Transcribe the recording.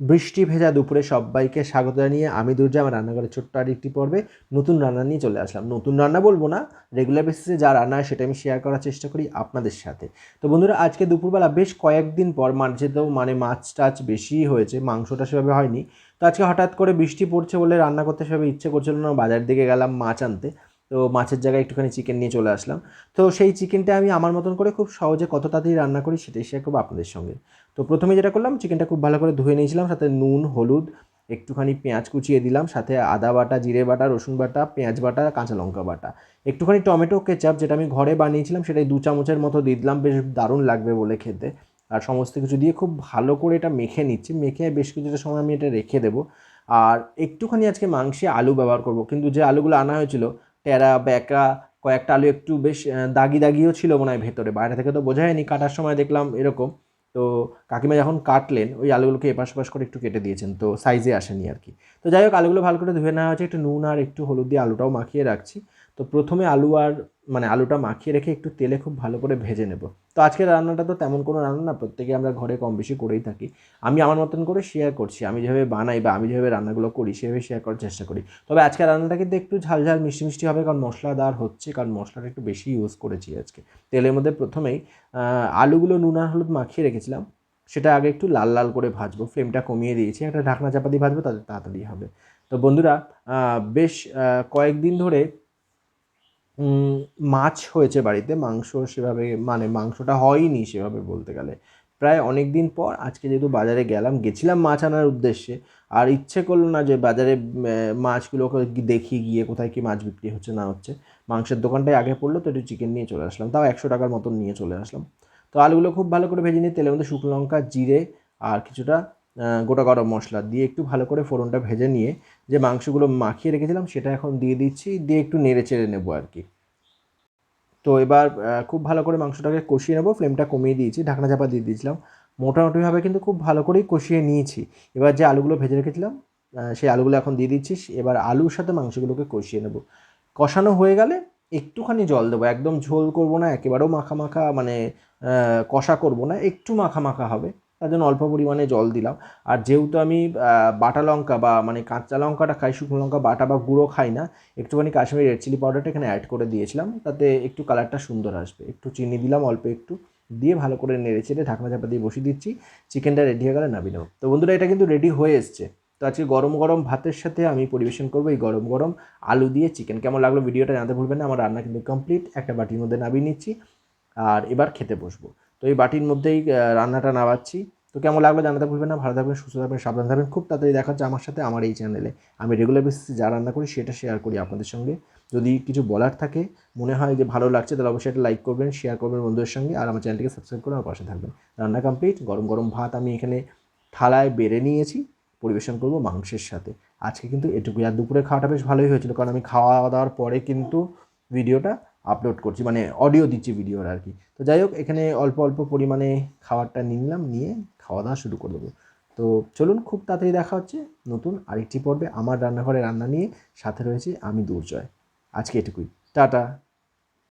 বৃষ্টি ভেজা দুপুরে সবাইকে স্বাগত জানিয়ে আমি দুর্জা, আমার রান্নাঘরের ছোট্ট আর একটি পর্বে নতুন রান্না নিয়ে চলে আসলাম। নতুন রান্না বলব না রেগুলার বেসিসে যা রান্না হয় সেটা আমি শেয়ার করার চেষ্টা করি আপনাদের সাথে। তো বন্ধুরা, আজকে দুপুরবেলা বেশ কয়েকদিন পর মাঝে তো মানে মাছ টাছ বেশি হয়েছে, মাংসটা সেভাবে হয়নি। তো আজকে হঠাৎ করে বৃষ্টি পড়ছে বলে রান্না করতে সেভাবে ইচ্ছে করছিল না, বাজার দিকে গেলাম মাছ আনতে। তো মাছের জায়গায় একটুখানি চিকেন নিয়ে চলে আসলাম। তো সেই চিকেনটা আমি আমার মতন করে খুব সহজে কত তাড়াতাড়ি রান্না করি সেটাই শেয়ার করব আপনাদের সঙ্গে। তো প্রথমে যেটা করলাম চিকেনটা খুব ভালো করে ধুয়ে নিয়েছিলাম, সাথে নুন, হলুদ, একটুখানি পেঁয়াজ কুচিয়ে দিলাম, সাথে আদা বাটা, জিরে বাটা, রসুন বাটা, পেঁয়াজ বাটা, কাঁচা লঙ্কা বাটা। একটুখানি টমেটো, কেচাপ যেটা আমি ঘরে বানিয়েছিলাম, সেটাই দু চামচের মতো দিয়ে দিলাম, বেশ দারুণ লাগবে বলে খেতে। আর সমস্ত কিছু দিয়ে খুব ভালো করে এটা মেখে নিচ্ছি, মেখে বেশ কিছুটা সময় আমি এটা রেখে দেবো। আর একটুখানি আজকে মাংসে আলু ব্যবহার করব, কিন্তু যে আলুগুলো আনা হয়েছিল টেরা ব্যাকা কয়েকটা আলু একটু বেশ দাগি দাগিও ছিল মনে হয় ভেতরে। বাইরে থেকে তো বোঝা যায়নি কাটার সময় দেখলাম এরকম। তো কাকিমা যখন কাটলেন, ওই আলুগুলোকে এপাশ ওপাশ করে একটু কেটে দিয়েছেন, তো সাইজে আসেনি আর কি। তো যাই হোক, আলুগুলো ভালো করে ধুয়ে নেওয়া হয়েছে, একটু নুন আর একটু হলুদ দিয়ে আলুটাও মাখিয়ে রাখছি। তো প্রথমে আলু আর মানে আলুটা মাখিয়ে রেখে একটু তেলে খুব ভালো করে ভেজে নেব। তো আজকের রান্নাটা তো তেমন কোনো রান্না না, প্রত্যেকে আমরা ঘরে কম বেশি করেই থাকি। আমি আমার মতন করে শেয়ার করছি, আমি যেভাবে বানাই বা আমি যেভাবে রান্নাগুলো করি, সেভাবে শেয়ার করার চেষ্টা করি। তবে আজকের রান্নাটা কিন্তু একটু ঝাল ঝাল, মিষ্টি মিষ্টি হবে কারণ মশলাদার হচ্ছে, কারণ মশলাটা একটু বেশি ইউজ করেছি আজকে। তেলের মধ্যে প্রথমেই আলুগুলো নুন আর হলুদ মাখিয়ে রেখেছিলাম। সেটা আগে একটু লাল লাল করে ভাজবো ফ্লেমটা কমিয়ে দিয়েছি, একটা ঢাকনা চাপা দিয়ে ভাজবো, তাতে তাড়াতাড়ি হবে। তো বন্ধুরা বেশ কয়েকদিন ধরে মাছ হয়েছে বাড়িতে, মাংস সেভাবে মানে মাংসটা হয়নি সেভাবে বলতে গেলে। প্রায় অনেক দিন পর আজকে যেহেতু বাজারে গেলাম, গেছিলাম মাছ আনার উদ্দেশ্যে, আর ইচ্ছে করল না যে বাজারে মাছগুলোকে দেখি গিয়ে কোথায় কি মাছ বিক্রি হচ্ছে না হচ্ছে। মাংসের দোকানটায় আগে পড়ল, তো একটু চিকেন নিয়ে চলে আসলাম। তাও একশো টাকার মতন নিয়ে চলে আসলাম। তো আলুগুলো খুব ভালো করে ভেজে নিয়ে তেলের মধ্যে শুকনো লঙ্কা, জিরে, আর কিছুটা গোটা গরম মশলা দিয়ে একটু ভালো করে ফোড়নটা ভেজে নিয়ে যে মাংসগুলো মাখিয়ে রেখেছিলাম সেটা এখন দিয়ে দিচ্ছি, দিয়ে একটু নেড়ে চেড়ে নেব আর কি। তো এবার খুব ভালো করে মাংসটাকে কষিয়ে নেব, ফ্লেমটা কমিয়ে দিয়েছি, ঢাকনা চাপা দিয়ে দিয়েছিলাম। মোটামুটিভাবে কিন্তু খুব ভালো করেই কষিয়ে নিয়েছি। এবার যে আলুগুলো ভেজে রেখেছিলাম সেই আলুগুলো এখন দিয়ে দিচ্ছি, এবার আলুর সাথে মাংসগুলোকে কষিয়ে নেব। কষানো হয়ে গেলে একটুখানি জল দেবো, একদম ঝোল করব না, একেবারেও মাখা মাখা মানে কষা করব না, একটু মাখা মাখা হবে। তার জন্য অল্প পরিমাণে জল দিলাম। আর যেহেতু আমি বাটা লঙ্কা বা মানে কাঁচা লঙ্কাটা খাই, শুকনো লঙ্কা, বাটা বা গুঁড়ো খাই না, একটুখানি কাশ্মীরি রেড চিলি পাউডারটা এখানে অ্যাড করে দিয়েছিলাম। তাতে একটু কালারটা সুন্দর আসবে। একটু চিনি দিলাম, অল্প একটু। দিয়ে ভালো করে নেড়ে চেড়ে ঢাকনা চাপা দিয়ে বসিয়ে দিচ্ছি। চিকেনটা রেডি হয়ে গেলে নামিয়ে নেব। তো বন্ধুরা, এটা কিন্তু রেডি হয়ে এসছে। তো আজকে গরম গরম ভাতের সাথে আমি পরিবেশন করব এই গরম গরম আলু দিয়ে চিকেন কেমন লাগল ভিডিওটা জানাতে ভুলবেন না। আমার রান্না কিন্তু কমপ্লিট একটা বাটির মধ্যে নামিয়ে নিচ্ছি। আর এবার খেতে বসবো। তো এই বাটির মধ্যেই রান্নাটা নামাচ্ছি। তো কেমন লাগল জানাতে ভুলবেন না। ভালো থাকবেন, সুস্থ থাকবেন, সাবধান থাকবেন। খুব তাড়াতাড়ি দেখা হচ্ছে আমার সাথে, আমার এই চ্যানেলে। আমি রেগুলার বেসিসে যা রান্না করি, সেটা শেয়ার করি আপনাদের সঙ্গে। যদি কিছু বলার থাকে, মনে হয় যে ভালো লাগছে, তাহলে অবশ্যই একটা লাইক করবেন শেয়ার করবেন বন্ধুদের সঙ্গে। আর আমার চ্যানেলটিকে সাবস্ক্রাইব করে আমার পাশে থাকবেন। রান্না কমপ্লিট গরম গরম ভাত আমি এখানে থালায় বেড়ে নিয়েছি, পরিবেশন করব মাংসের সাথে। আজকে কিন্তু এটুকুই। আর দুপুরে খাওয়াটা বেশ ভালোই হয়েছিল, কারণ আমি খাওয়া দাওয়ার পরে কিন্তু ভিডিওটা আপলোড করছি মানে অডিও দিচ্ছি ভিডিওর আর কি। তো যাই হোক, এখানে অল্প অল্প পরিমাণে খাবারটা নিলাম, নিয়ে খাওয়া দাওয়া শুরু করে দেবো। তো চলুন, খুব তাড়াতাড়ি দেখা হচ্ছে নতুন আরেকটি পর্বে। আমার রান্নাঘরে রান্না নিয়ে সাথে রয়েছে আমি দুর্জয়। আজকে এটুকুই। টাটা।